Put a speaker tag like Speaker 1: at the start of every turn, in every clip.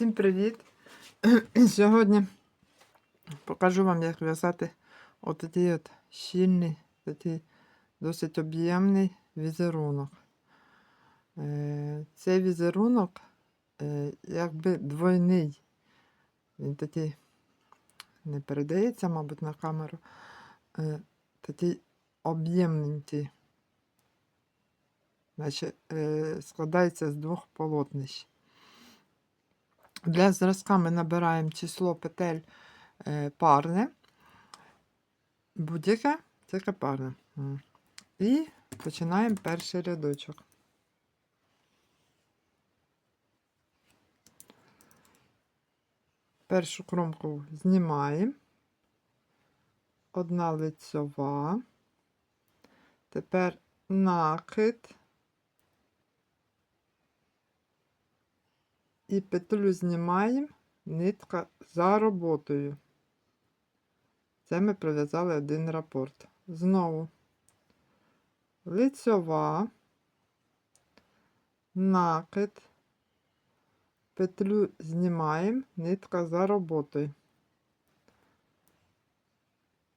Speaker 1: Всім привіт! Сьогодні покажу вам, як в'язати отакий от щільний, такий досить об'ємний візерунок. Е, Цей візерунок е, якби двойний. Він такий не передається, мабуть, на камеру. Е, Такий об'ємненький. Значить, е, складається з двох полотнищ. Для зразка ми набираємо число петель е, парне. Будь-яке тільки парне. І починаємо перший рядочок. Першу кромку знімаємо. Одна лицьова. Тепер накид. І петлю знімаємо, нитка за роботою. Це ми пров'язали один рапорт. Знову лицьова, накид, петлю знімаємо, нитка за роботою.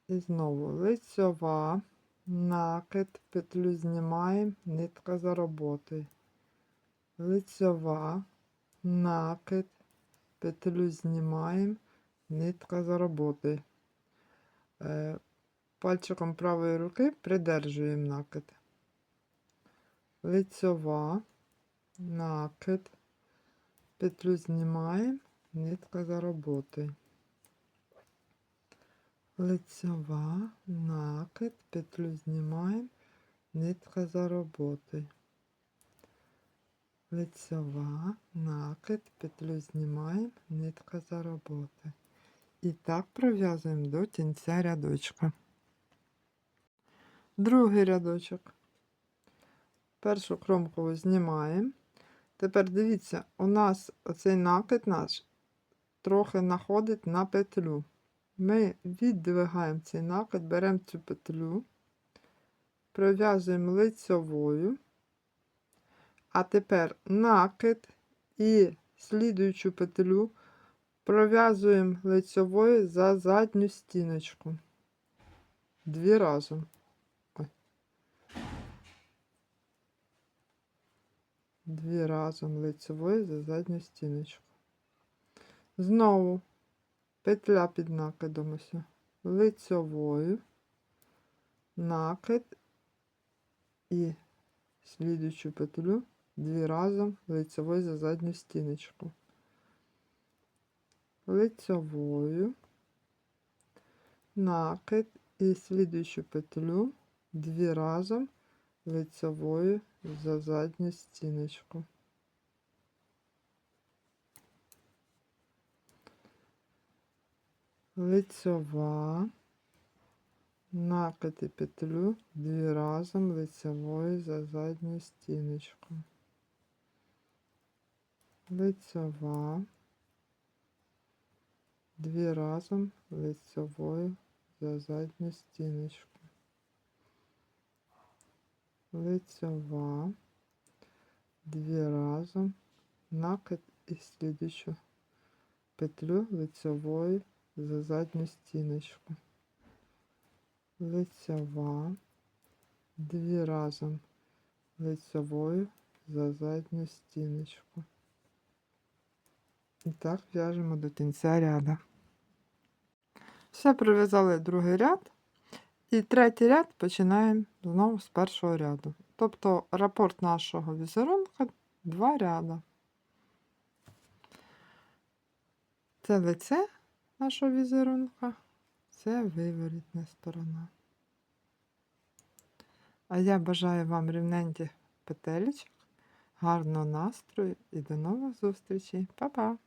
Speaker 1: І знову лицьова, накид, петлю знімаємо, нитка за роботою. Лицьова, накид, петлю знімаємо, нитка за роботою. Е, Пальчиком правої руки придержуємо накид. Лицьова, накид, петлю знімаємо, нитка за роботою. Лицьова, накид, петлю знімаємо, нитка за роботою. Лицьова, накид, петлю знімаємо, нитка за роботи. І так пров'язуємо до кінця рядочка. Другий рядочок. Першу кромку знімаємо. Тепер дивіться, у нас оцей накид наш трохи находить на петлю. Ми віддвигаємо цей накид, беремо цю петлю, пров'язуємо лицьовою. А тепер накид і слідуючу петлю пров'язуємо лицьовою за задню стіночку. Дві разом. Ой. Дві разом лицьовою за задню стіночку. Знову петля під накидом ось. Лицьовою, накид і слідуючу петлю дві разом лицьовою за задню стіночку. Лицьовою, накид і слідуючу петлю дві разом лицьовою за задню стіночку. Лицьова, накид петлю дві разом лицьовою за задню стіночку. Лицьова, дві разом лицьовою за задню стіночку. Лицьова, дві разом, накид і слідучу петлю лицьовою за задню стіночку. Лицьова, дві разом лицьовою за задню стіночку. І так в'яжемо до кінця ряду. Все пров'язали другий ряд. І третій ряд починаємо знову з першого ряду. Тобто рапорт нашого візерунка два ряда. Це лице нашого візерунка, це виворітна сторона. А я бажаю вам рівненьких петелечок, гарного настрою і до нових зустрічей. Па-па!